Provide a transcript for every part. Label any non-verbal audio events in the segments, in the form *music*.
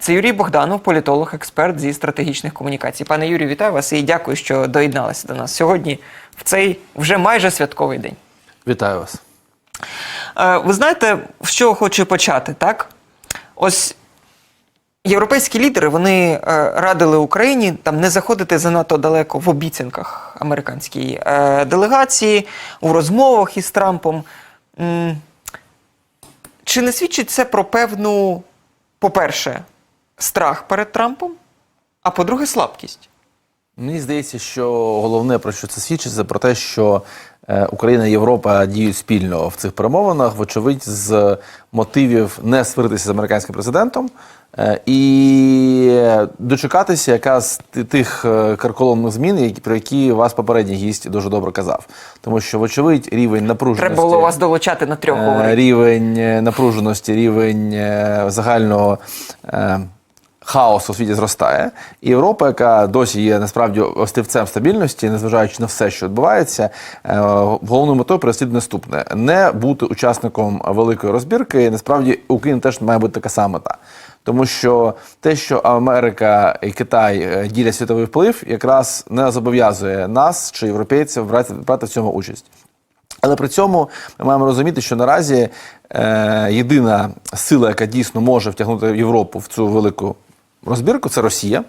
Це Юрій Богданов, політолог, експерт зі стратегічних комунікацій. Пане Юрію, вітаю вас і дякую, що доєдналися до нас сьогодні в цей вже майже святковий день. Вітаю вас. Е, Ви знаєте, з чого хочу почати, так? Ось європейські лідери вони е, радили Україні там не заходити занадто далеко в обіцянках американській е, делегації, у розмовах із Трампом. Чи не свідчить це про певну, по-перше, страх перед Трампом, а по-друге, слабкість? Мені здається, що головне про що це свідчить, це про те, що е, Україна і Європа діють спільно в цих перемовинах, вочевидь, з мотивів не сваритися з американським президентом е, і дочекатися якраз тих е, карколомних змін, про які вас попередній гість дуже добре казав. Тому що, вочевидь, рівень напруженості. Треба було вас долучати на трьох говорити. рівень напруженості, рівень загального хаосу у світі зростає. І Європа, яка досі є насправді острівцем стабільності, незважаючи на все, що відбувається, е, головною метою переслідує наступне: не бути учасником великої розбірки. Насправді Україна теж має бути така сама мета. Тому що те, що Америка і Китай е, ділять світовий вплив, якраз не зобов'язує нас чи європейців брати, брати в цьому участь. Але при цьому ми маємо розуміти, що наразі е, єдина сила, яка дійсно може втягнути Європу в цю велику розбірку, це Росія.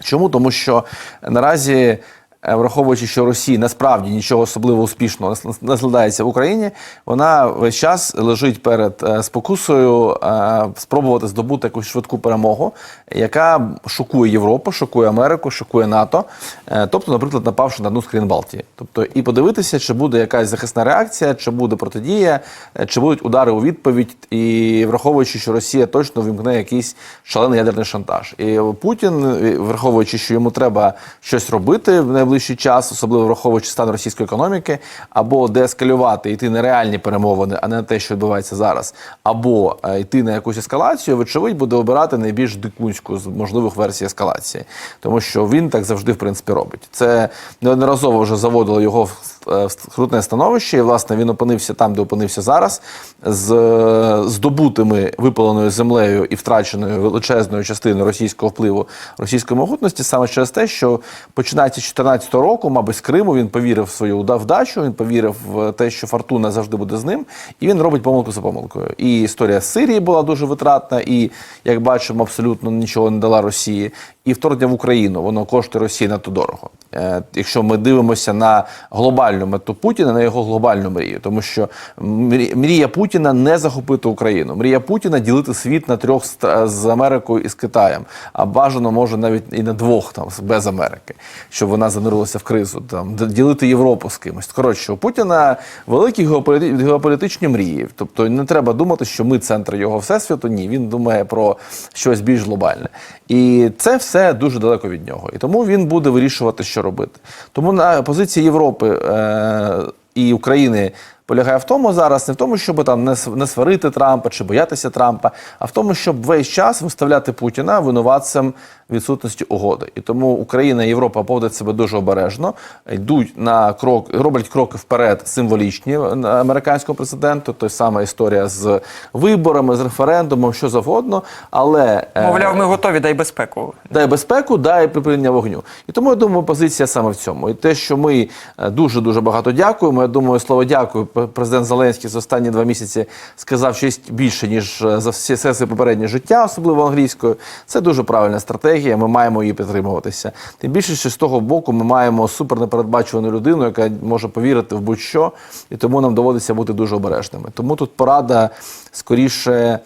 Чому? Тому що наразі, враховуючи, що Росія насправді нічого особливо успішного не складається в Україні, вона весь час лежить перед е, спокусою е, спробувати здобути якусь швидку перемогу, яка шокує Європу, шокує Америку, шокує НАТО. Е, Тобто, наприклад, напавши на одну з країн Балтії. Тобто, і подивитися, чи буде якась захисна реакція, чи буде протидія, е, чи будуть удари у відповідь, і враховуючи, що Росія точно вимкне якийсь шалений ядерний шантаж. І Путін, е, враховуючи, що йому треба щось робити в найближчий час, особливо враховуючи стан російської економіки, або деескалювати, йти на реальні перемовини, а не на те, що відбувається зараз, або е, йти на якусь ескалацію, вочевидь, буде обирати найбільш дикунську з можливих версій ескалації, тому що він так завжди в принципі робить. Це неодноразово вже заводило його в е, скрутне становище, і власне він опинився там, де опинився зараз, з е, здобутими випаленою землею і втраченою величезною частиною російського впливу, російської могутності, саме через те, що починаючи з 2014 року, мабуть, з Криму він повірив в свою вдачу, він повірив в те, що фортуна завжди буде з ним, і він робить помилку за помилкою. І історія з Сирії була дуже витратна, і як бачимо, абсолютно нічого не дала Росії. І вторгнення в Україну воно коштує Росії надто дорого. Е, якщо ми дивимося на глобальну мету Путіна, на його глобальну мрію, тому що мрі- мрія Путіна не захопити Україну. Мрія Путіна ділити світ на трьох з Америкою і з Китаєм, а бажано може навіть і на двох там без Америки, щоб вона занурилася в кризу. Там ділити Європу з кимось. Коротше, у Путіна великі геополіти- геополітичні мрії. Тобто не треба думати, що ми центр його всесвіту. Ні, він думає про щось більш глобальне. І це все дуже далеко від нього. І тому він буде вирішувати, що робити. Тому на позиції Європи е- і України полягає в тому зараз, не в тому, щоб там не, сварити Трампа чи боятися Трампа, а в тому, щоб весь час виставляти Путіна винуватцем відсутності угоди. І тому Україна і Європа поводять себе дуже обережно, йдуть на крок, роблять кроки вперед символічні американського президента. Той сама історія з виборами, з референдумом, що завгодно. Але е, Мовляв, ми готові, дай безпеку. дай безпеку, дай припинення вогню. І тому я думаю, позиція саме в цьому. І те, що ми дуже дуже багато дякуємо. Я думаю, слово дякую. Президент Зеленський за останні два місяці сказав щось більше ніж е, за всі своє попереднє життя, особливо англійською. Це дуже правильна стратегія. Ми маємо її підтримуватися. Тим більше, що з того боку ми маємо супер непередбачувану людину, яка може повірити в будь-що, і тому нам доводиться бути дуже обережними. Тому тут порада скоріше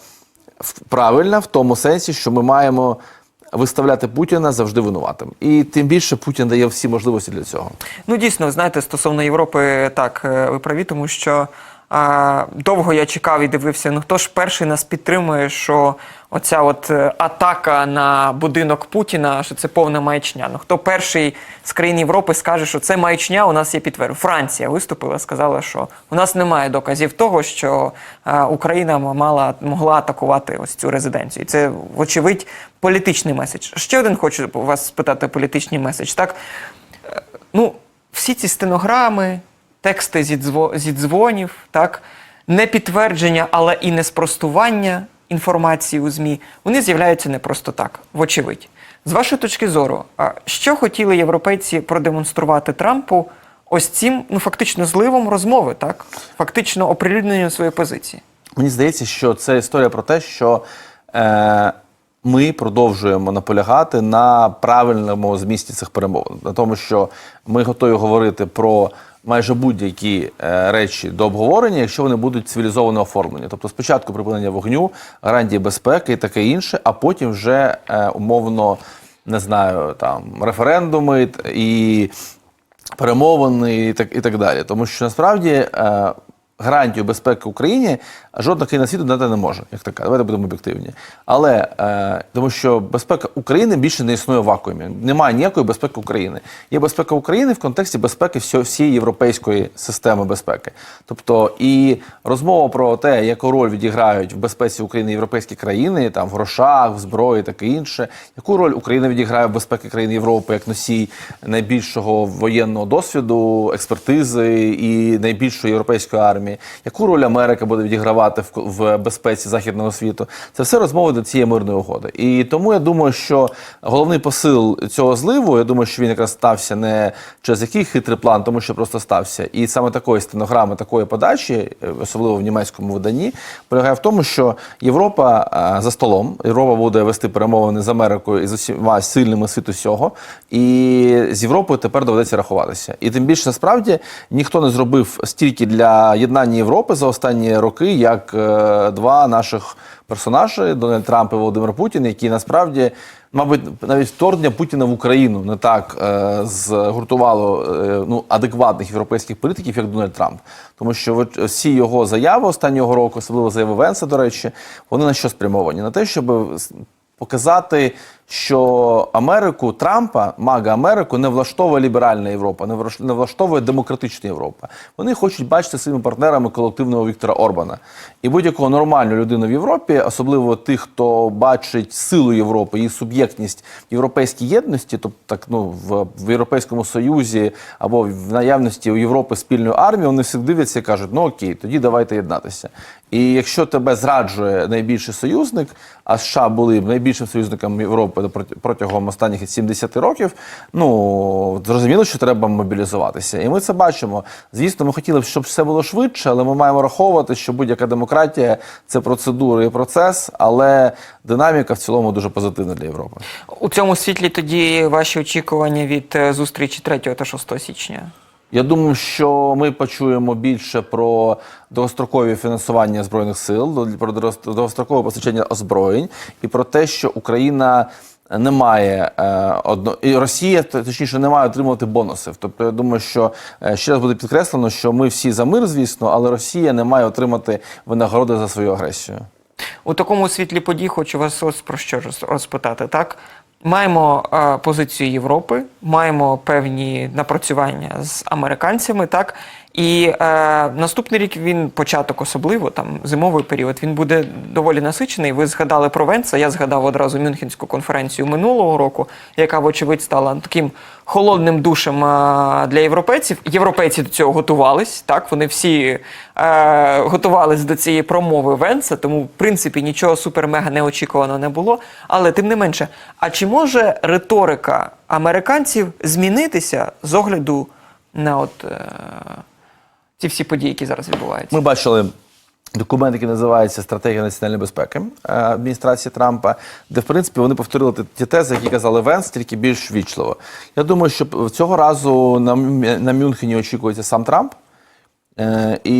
правильна в тому сенсі, що ми маємо виставляти Путіна завжди винуватим. І тим більше Путін дає всі можливості для цього. Ну, дійсно, знаєте, стосовно Європи, так, е, ви праві, тому що довго я чекав і дивився, ну хто ж перший нас підтримує, що оця от е, атака на будинок Путіна, що це повна маячня. Ну хто перший з країн Європи скаже, що це маячня, у нас є підтвердження. Франція виступила, сказала, що у нас немає доказів того, що е, Україна мала могла атакувати ось цю резиденцію. І це, вочевидь, політичний меседж. Ще один хочу вас спитати політичний меседж. Так, Е, ну, всі ці стенограми, тексти зі, дзво, зі дзвонів, так, не підтвердження, але і не спростування інформації у ЗМІ, вони з'являються не просто так, вочевидь. З вашої точки зору, що хотіли європейці продемонструвати Трампу ось цим, ну фактично, зливом розмови, так? Фактично оприлюдненням своєї позиції? Мені здається, що це історія про те, що е, ми продовжуємо наполягати на правильному змісті цих перемовин, на тому, що ми готові говорити про майже будь-які е, речі до обговорення, якщо вони будуть цивілізовано оформлені. Тобто, спочатку припинення вогню, гарантії безпеки і таке інше, а потім вже е, умовно не знаю, там референдуми і перемовини і так, і так далі. Тому що насправді е, гарантію безпеки Україні жодна країна світу дати не може, як така. Давайте будемо об'єктивні. Але е, тому що безпека України більше не існує в вакуумі. Немає ніякої безпеки України. Є безпека України в контексті безпеки всієї європейської системи безпеки. Тобто і розмова про те, яку роль відіграють в безпеці України європейські країни, там в грошах, в зброї, таке інше, яку роль Україна відіграє в безпеці країн Європи як носій найбільшого воєнного досвіду, експертизи і найбільшої європейської армії, яку роль Америка буде відігравати в, в безпеці західного світу, це все розмови до цієї мирної угоди. І тому я думаю, що головний посил цього зливу, я думаю, що він якраз стався не через який хитрий план, тому що просто стався. І саме такої стенограми, такої подачі, е, особливо в німецькому виданні, полягає в тому, що Європа е, за столом, Європа буде вести перемовини з Америкою і з усіма сильними світу всього. І з Європою тепер доведеться рахуватися. І тим більше насправді ніхто не зробив стільки для єднання Європи за останні роки, як е, два наших персонажі Дональд Трамп і Володимир Путін, які насправді. Мабуть, навіть вторгнення Путіна в Україну не так е, згуртувало е, ну, адекватних європейських політиків, як Дональд Трамп. Тому що всі його заяви останнього року, особливо заяви Венса, до речі, вони на що спрямовані? На те, щоб показати, що Америку Трампа, мага Америку, не влаштовує ліберальна Європа, не влаштовує демократична Європа. Вони хочуть бачити своїми партнерами колективного Віктора Орбана. І будь-якого нормальну людину в Європі, особливо тих, хто бачить силу Європи, її суб'єктність в європейській єдності, тобто так ну в, в Європейському Союзі або в наявності у Європи спільної армії, вони всі дивляться і кажуть, ну окей, тоді давайте єднатися. І якщо тебе зраджує найбільший союзник, а США були найбільшим союзником Європи проти- протягом останніх 70 років, ну зрозуміло, що треба мобілізуватися. І ми це бачимо. Звісно, ми хотіли б, щоб все було швидше, але ми маємо враховувати, що будь-яка демократія це процедура і процес, але динаміка в цілому дуже позитивна для Європи. У цьому світлі тоді ваші очікування від е, зустрічі 3 та 6 січня? Я думаю, що ми почуємо більше про довгострокові фінансування збройних сил, про довгострокове постачання озброєнь і про те, що Україна не має е, одно і Росія точніше не має отримувати бонусів. Тобто я думаю, що е, ще раз буде підкреслено, що ми всі за мир, звісно, але Росія не має отримати винагороди за свою агресію. У такому світлі подій хочу вас ось про що роз- розпитати. Так, маємо е, позицію Європи, маємо певні напрацювання з американцями, так. І е, наступний рік він початок особливо, там зимовий період, він буде доволі насичений. Ви згадали про Венца, я згадав одразу Мюнхенську конференцію минулого року, яка, вочевидь, стала таким холодним душем е, для європейців. Європейці до цього готувались, так вони всі е, готувались до цієї промови Венца, тому в принципі нічого супер-мега неочікувано не було. Але тим не менше, а чи може риторика американців змінитися з огляду на от е, ці всі події, які зараз відбуваються? Ми бачили документ, який називається Стратегія національної безпеки е, адміністрації Трампа, де в принципі вони повторили ті- тези, які казали Венс, тільки більш вічливо. Я думаю, що цього разу на, на Мюнхені очікується сам Трамп. Е, І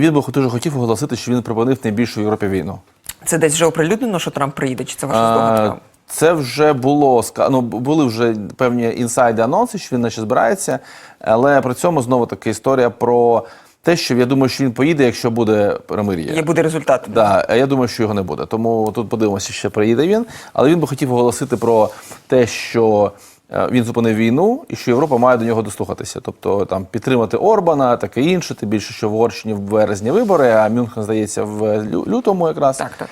він би дуже хотів оголосити, що він припинив найбільшу в Європі війну. Це десь вже оприлюднено, що Трамп приїде, чи це ваша Е, здогадка? Це вже було ну, були вже певні інсайди анонси, що він наче збирається, але при цьому знову таки історія про те, що я думаю, що він поїде, якщо буде перемир'я. Є буде результат. Да, я думаю, що його не буде. Тому тут подивимося, ще приїде він. Але він би хотів оголосити про те, що е, він зупинив війну і що Європа має до нього дослухатися. Тобто там підтримати Орбана, таке інше. Тим більше, що в Угорщині в березні вибори, а Мюнхен, здається, в лютому якраз. Так, так.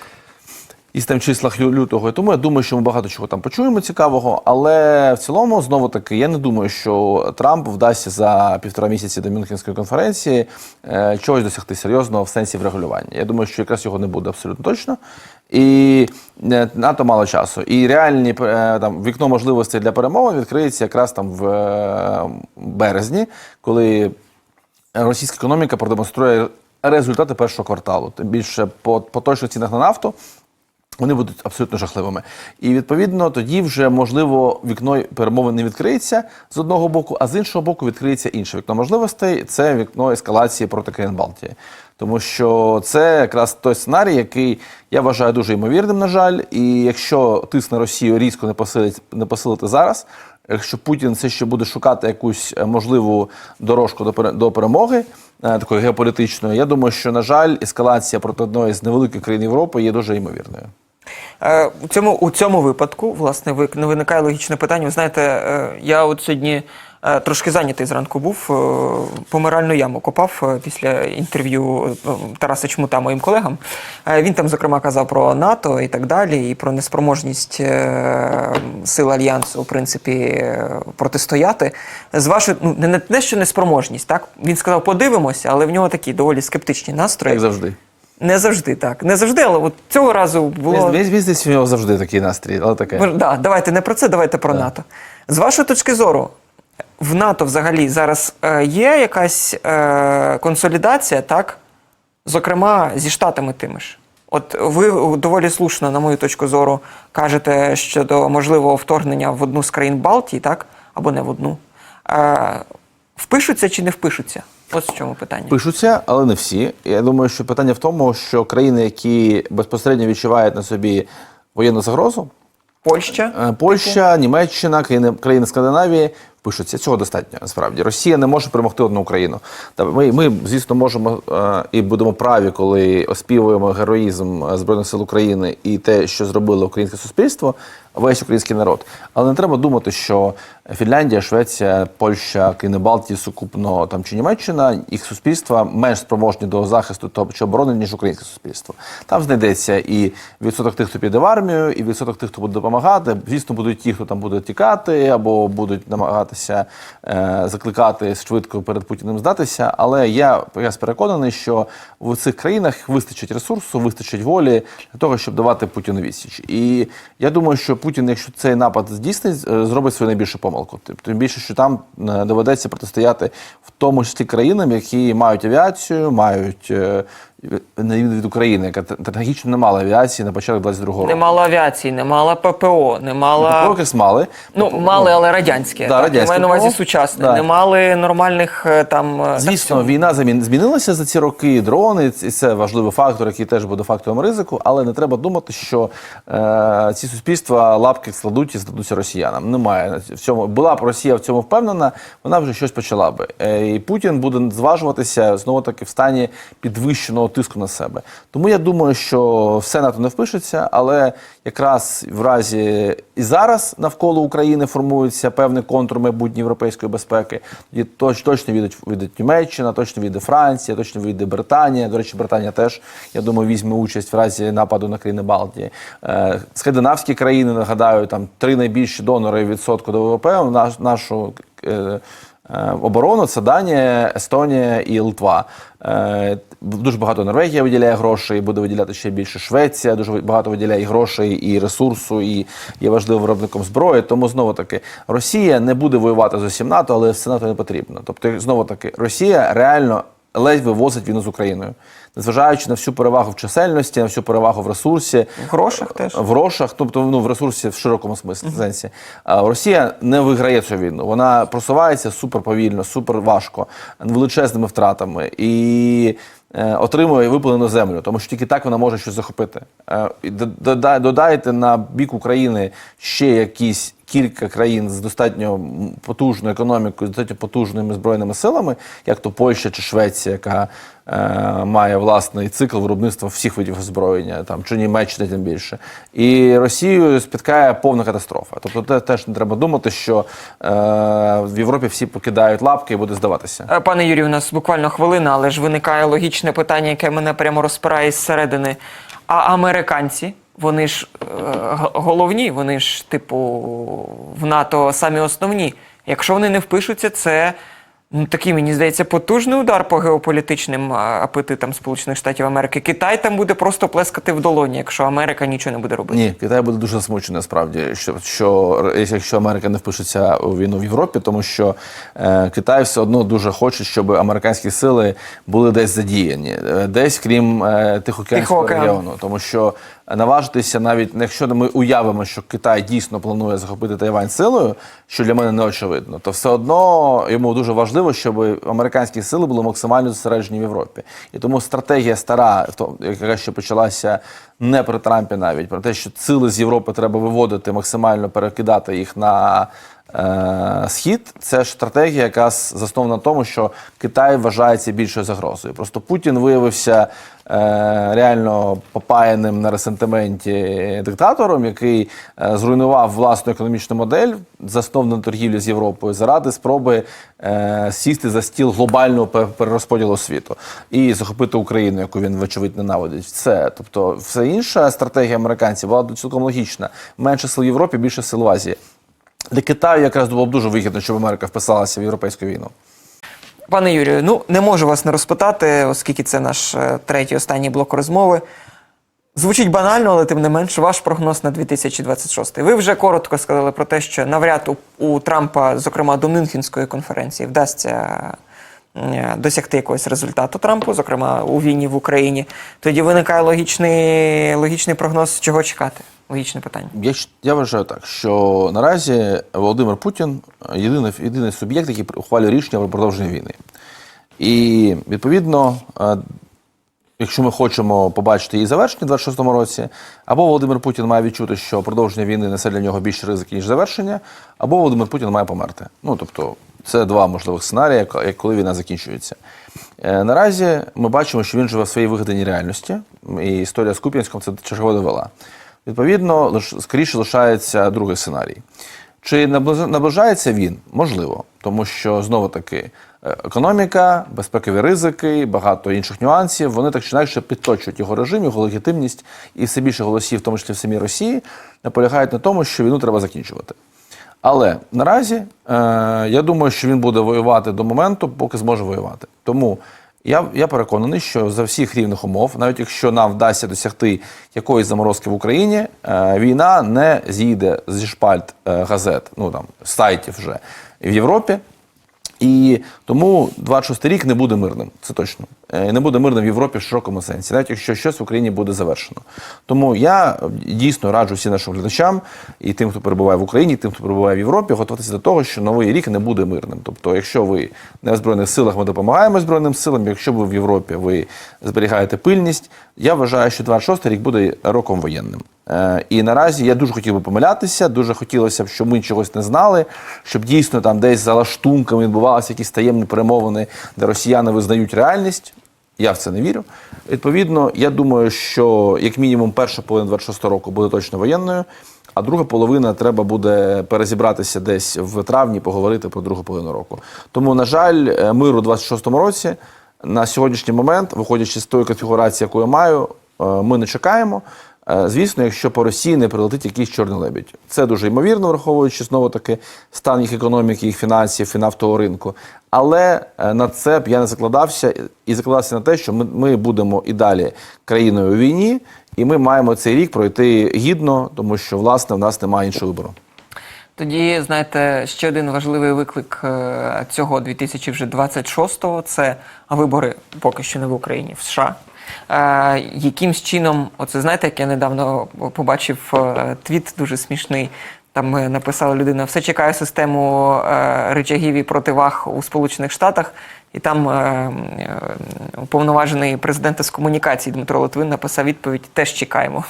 Із тим числах лютого. І тому я думаю, що ми багато чого там почуємо цікавого. Але в цілому, знову таки, я не думаю, що Трамп вдасться за півтора місяці до Мюнхенської конференції е, чогось досягти серйозного в сенсі врегулювання. Я думаю, що якраз його не буде абсолютно точно. І е, НАТО мало часу. І реальні е, там вікно можливостей для перемовин відкриється якраз там в е, березні, коли російська економіка продемонструє результати першого кварталу. Тим більше по поточних цінах на нафту. Вони будуть абсолютно жахливими. І відповідно тоді вже можливо вікно перемовин не відкриється з одного боку, а з іншого боку відкриється інше вікно можливостей. Це вікно ескалації проти країн Балтії. Тому що це якраз той сценарій, який я вважаю дуже ймовірним, на жаль. І якщо тиск на Росію різко не посилить не посилити зараз, якщо Путін все ще буде шукати якусь е, можливу дорожку до до перемоги, е, такої геополітичної, я думаю, що на жаль, ескалація проти одної з невеликих країн Європи є дуже ймовірною. Е, У цьому, у цьому випадку, власне, не виникає логічне питання. Ви знаєте, е, я от сьогодні е, трошки зайнятий зранку був, помиральну яму копав після інтерв'ю Тараса Чмута моїм колегам. Він там, зокрема, казав про НАТО і так далі, і про неспроможність сил Альянсу, в принципі, протистояти. З вашої, ну, не, не що неспроможність, так? Він сказав, подивимося, але в нього такі доволі скептичні настрої. Як завжди. Не завжди так. Не завжди, але от цього разу було. Весь бізнес у нього завжди такий настрій, але таке. Да, давайте не про це, давайте про НАТО. З вашої точки зору, в НАТО взагалі зараз е, є якась е, консолідація, так? Зокрема, зі Штатами тими ж. От ви доволі слушно, на мою точку зору, кажете щодо можливого вторгнення в одну з країн Балтії, так? Або не в одну. Е, впишуться чи не впишуться? Ось в чому питання. Пишуться, але не всі. Я думаю, що питання в тому, що країни, які безпосередньо відчувають на собі воєнну загрозу, Польща. Е, Польща, Німеччина, країни, країни Скандинавії пишуться. Цього достатньо насправді. Росія не може перемогти одну Україну. Та ми, ми звісно, можемо е, і будемо праві, коли оспівуємо героїзм е, збройних сил України і те, що зробило українське суспільство, весь український народ. Але не треба думати, що Фінляндія, Швеція, Польща, країни Балтії, сукупно там чи Німеччина, їх суспільства менш спроможні до захисту та чи оборони, ніж українське суспільство. Там знайдеться і відсоток тих, хто піде в армію, і відсоток тих, хто буде допомагати. Звісно, будуть ті, хто там буде тікати, або будуть намагатися е, закликати швидко перед Путіним здатися. Але я якраз переконаний, що в цих країнах вистачить ресурсу, вистачить волі для того, щоб давати Путіну відсіч. І я думаю, що Путін, якщо цей напад здійснить, е, зробить свою найбільшу помилку. Тим- Тим більше, що там е, доведеться протистояти в тому числі країнам, які мають авіацію, мають е, на від України, яка стратегічно не мала авіації на початок 22-го року. Не мало авіації, не мало ППО, не мало. Покрокис мали. Ну, мали, але радянське. Да, радянське маю на увазі сучасне. Да. Не мали нормальних е, там. е, Звісно, так, війна замін- змінилася за ці роки. Дрони і це важливий фактор, який теж буде фактором ризику. Але не треба думати, що е, ці суспільства лапки складуть і здадуться росіянам. Немає в цьому. Була б Росія в цьому впевнена, вона вже щось почала би. Е, і Путін буде зважуватися знову таки в стані підвищеного тиску на себе. Тому я думаю, що все НАТО не впишеться, але якраз в разі і зараз навколо України формується певний контур майбутньої європейської безпеки. І точ, точно відуть відуть Німеччина, точно віде Франція, точно віде Британія. До речі, Британія теж я думаю візьме участь в разі нападу на країни Балтії. Е, скандинавські країни нагадаю, там три найбільші донори відсотку до ВВП. Наш, нашу е, Е, оборону це Данія, Естонія і Литва. Е, Дуже багато Норвегія виділяє грошей, буде виділяти ще більше Швеція, дуже багато виділяє грошей, і ресурсу, і є важливим виробником зброї. Тому знову таки Росія не буде воювати з усім НАТО, але все НАТО не потрібно. Тобто, знову таки, Росія реально ледь вивозить війну з Україною, незважаючи на всю перевагу в чисельності, на всю перевагу в ресурсі, В грошах теж. в грошах, тобто ну, в ресурсі в широкому смислі сенсі. Росія не виграє цю війну. Вона просувається супер повільно, супер важко, величезними втратами і е, отримує випалену землю, тому що тільки так вона може щось захопити. Е, додайте на бік України ще якісь. Кілька країн з достатньо потужною економікою, з достатньо потужними збройними силами, як то Польща чи Швеція, яка е, має власний цикл виробництва всіх видів озброєння, там чи Німеччина тим більше. І Росію спіткає повна катастрофа. Тобто, те, теж не треба думати, що е, в Європі всі покидають лапки і буде здаватися. Е, Пане Юрію, у нас буквально хвилина, але ж виникає логічне питання, яке мене прямо розпирає зсередини. А американці вони ж е, головні, вони ж, типу, в НАТО самі основні. Якщо вони не впишуться, це ну, такий, мені здається, потужний удар по геополітичним апетитам Сполучених Штатів Америки. Китай там буде просто плескати в долоні, якщо Америка нічого не буде робити. Ні, Китай буде дуже засмучений насправді, що, що якщо Америка не впишеться у війну в Європі, тому що е, Китай все одно дуже хоче, щоб американські сили були десь задіяні, е, десь крім е, Тихоокеанського океану. регіону, тому що наважитися навіть, якщо ми уявимо, що Китай дійсно планує захопити Тайвань силою, що для мене не очевидно, то все одно йому дуже важливо, щоб американські сили були максимально зосереджені в Європі. І тому стратегія стара, яка ще почалася не при Трампі, навіть про те, що сили з Європи треба виводити, максимально перекидати їх на е, схід. Це ж стратегія, яка заснована на тому, що Китай вважається більшою загрозою. Просто Путін виявився реально попаяним на ресентименті диктатором, який е, зруйнував власну економічну модель, засновану на торгівлі з Європою, заради спроби е, сісти за стіл глобального перерозподілу світу і захопити Україну, яку він вочевидь ненавидить. Все, тобто, все інша стратегія американців була цілком логічна. Менше сил в Європі, більше сил в Азії. Для Китаю якраз було б дуже вигідно, щоб Америка вписалася в європейську війну. Пане Юрію, ну не можу вас не розпитати, оскільки це наш е, третій останній блок розмови. Звучить банально, але тим не менш, ваш прогноз на 2026. Ви вже коротко сказали про те, що навряд у, у Трампа, зокрема до Мюнхенської конференції, вдасться е, досягти якогось результату Трампу, зокрема у війні в Україні. Тоді виникає логічний, логічний прогноз, чого чекати. Логічне питання. Я, я вважаю так, що наразі Володимир Путін єдиний, єдиний суб'єкт, який ухвалює рішення про продовження війни. І відповідно, е, якщо ми хочемо побачити її завершення у 26-му році, або Володимир Путін має відчути, що продовження війни несе для нього більше ризики, ніж завершення, або Володимир Путін має померти. Ну тобто, це два можливих сценарії, коли війна закінчується. Е, Наразі ми бачимо, що він живе в своїй вигаданій реальності, і історія з Куп'янськом це чергово довела. Відповідно, скоріше лишається другий сценарій. Чи наближ- наближається він? Можливо, тому що знову таки е, економіка, безпекові ризики, багато інших нюансів. Вони так чи інакше підточують його режим, його легітимність, і все більше голосів, в тому числі в самій Росії, наполягають на тому, що війну треба закінчувати. Але наразі е, я думаю, що він буде воювати до моменту, поки зможе воювати. Тому я, я переконаний, що за всіх рівних умов, навіть якщо нам вдасться досягти якоїсь заморозки в Україні, е, війна не зійде зі шпальт е, газет, ну там сайтів вже в Європі. І тому 26 рік не буде мирним, це точно. Е, Не буде мирним в Європі в широкому сенсі, навіть якщо щось в Україні буде завершено. Тому я е, дійсно раджу всім нашим глядачам і тим, хто перебуває в Україні, і тим, хто перебуває в Європі, готуватися до того, що новий рік не буде мирним. Тобто, якщо ви не в збройних силах, ми допомагаємо збройним силам. Якщо ви в Європі, ви зберігаєте пильність. Я вважаю, що 26 рік буде роком воєнним. Е, І наразі я дуже хотів би помилятися, дуже хотілося б, щоб ми чогось не знали, щоб дійсно там десь за лаштунками відбувалися якісь таємні перемовини, де росіяни визнають реальність. Я в це не вірю. Відповідно, я думаю, що як мінімум перша половина 26 року буде точно воєнною, а друга половина треба буде перезібратися десь в травні, поговорити про другу половину року. Тому, на жаль, е, миру у 26-му році на сьогоднішній момент, виходячи з тої конфігурації, яку я маю, е, ми не чекаємо. Е, Звісно, якщо по Росії не прилетить якийсь чорний лебідь. Це дуже ймовірно, враховуючи знову таки стан їх економіки, їх фінансів і нафтового ринку. Але е, на це б я не закладався і закладався на те, що ми, ми будемо і далі країною у війні, і ми маємо цей рік пройти гідно, тому що власне в нас немає іншого вибору. Тоді, знаєте, ще один важливий виклик е, цього 2026-го – це вибори поки що не в Україні, в США. Е, якимсь чином, оце знаєте, як я недавно побачив е, твіт дуже смішний. Там е, написала людина: все чекає систему е, речагів і противаг у Сполучених Штатах. І там е, уповноважений президента з комунікації Дмитро Литвин написав відповідь: теж чекаємо.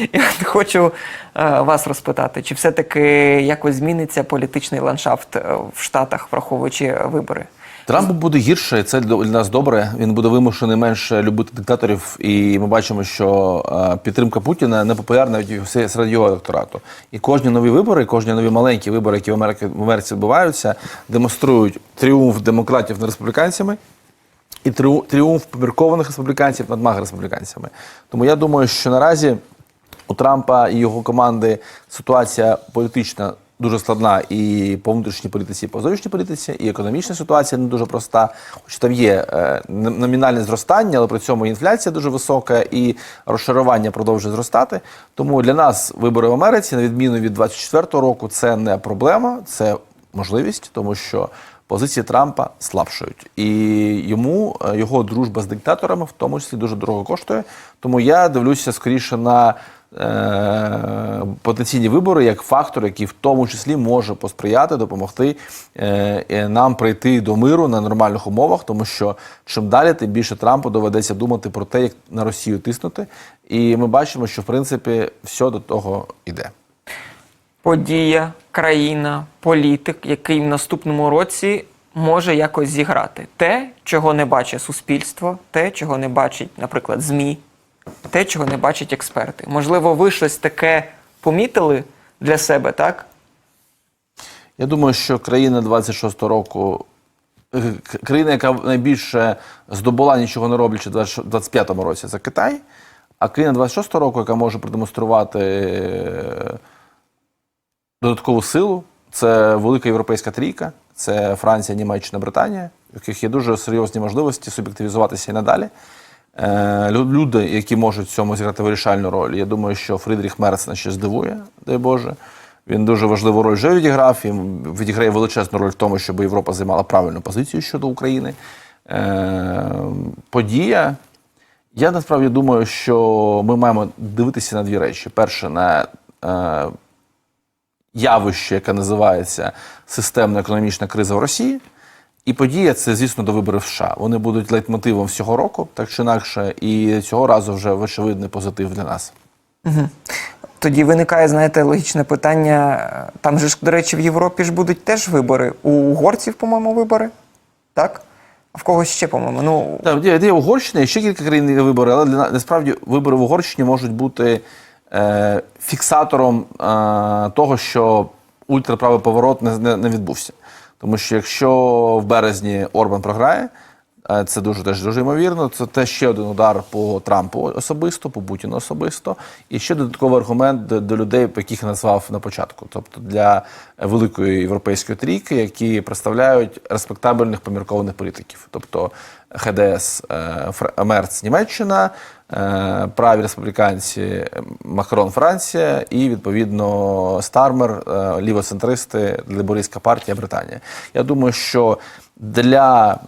*laughs* От хочу е, вас розпитати, чи все-таки якось зміниться політичний ландшафт в Штатах, враховуючи вибори? Трампу буде гірше, і це для нас добре. Він буде вимушений менше любити диктаторів, і ми бачимо, що е, підтримка Путіна не популярна серед його електорату. І кожні нові вибори, кожні нові маленькі вибори, які в Америці, в Америці відбуваються, демонструють тріумф демократів над республіканцями. І тріумф поміркованих республіканців над мага республіканцями. Тому я думаю, що наразі У Трампа і його команди ситуація політична дуже складна і по внутрішній політиці, і по зовнішній політиці, і економічна ситуація не дуже проста. Хоч там є е, номінальне зростання, але при цьому інфляція дуже висока і розшарування продовжує зростати. Тому для нас вибори в Америці, на відміну від 24-го року, це не проблема, це можливість, тому що позиції Трампа слабшають, і йому е, його дружба з диктаторами в тому числі дуже дорого коштує. Тому я дивлюся скоріше на потенційні вибори як фактор, який в тому числі може посприяти, допомогти е, е, нам прийти до миру на нормальних умовах, тому що чим далі, тим більше Трампу доведеться думати про те, як на Росію тиснути. І ми бачимо, що в принципі все до того йде. подія, країна, політик, який в наступному році може якось зіграти те, чого не бачить суспільство, те, чого не бачить, наприклад, ЗМІ, те, чого не бачать експерти. Можливо, ви щось таке помітили для себе, так? Я думаю, що країна 26-го року, е, країна, яка найбільше здобула нічого не роблячи в 25-му році, це Китай. А країна 26-го року, яка може продемонструвати е, додаткову силу, це велика європейська трійка, це Франція, Німеччина, Британія, в яких є дуже серйозні можливості суб'єктивізуватися і надалі. Е, лю- Люди, які можуть в цьому зіграти вирішальну роль. Я думаю, що Фрідріх Мерц нас ще здивує, дай Боже. Він дуже важливу роль вже відіграв. і відіграє величезну роль в тому, щоб Європа займала правильну позицію щодо України. Е, Подія. Я насправді думаю, що ми маємо дивитися на дві речі: перше, на е, явище, яке називається системна економічна криза в Росії. І подія це, звісно, до виборів США. Вони будуть лейтмотивом всього року, так чи інакше, і цього разу вже очевидний позитив для нас. Тоді виникає, знаєте, логічне питання. Там же ж, до речі, в Європі ж будуть теж вибори. У угорців, по-моєму, вибори. Так? А в когось ще, по-моєму. Ну, Так, є, є Угорщина і ще кілька країн є вибори, але для насправді вибори в Угорщині можуть бути е, фіксатором е, того, що ультраправий поворот не, не, не відбувся. Тому що якщо в березні Орбан програє, е, це дуже теж дуже ймовірно. Це теж ще один удар по Трампу особисто, по Путіну особисто, і ще додатковий аргумент до, людей, яких назвав на початку, тобто для великої європейської трійки, які представляють респектабельних поміркованих політиків, тобто ХДС е, Мерц Німеччина, е, праві республіканці Макрон Франція і відповідно Стармер, е, лівоцентристи, лейбористська партія Британія. Я думаю, що для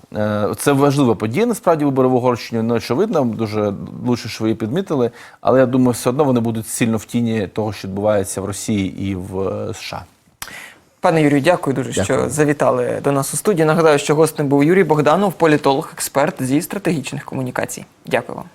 це важлива подія. Насправді вибори в Угорщині не очевидно, дуже лучше що ви її підмітили, але я думаю, все одно вони будуть сильно в тіні того, що відбувається в Росії і в США. Пане Юрію, дякую дуже, що завітали до нас у студії. Нагадаю, що гостем був Юрій Богданов, політолог, експерт зі стратегічних комунікацій. Дякую вам.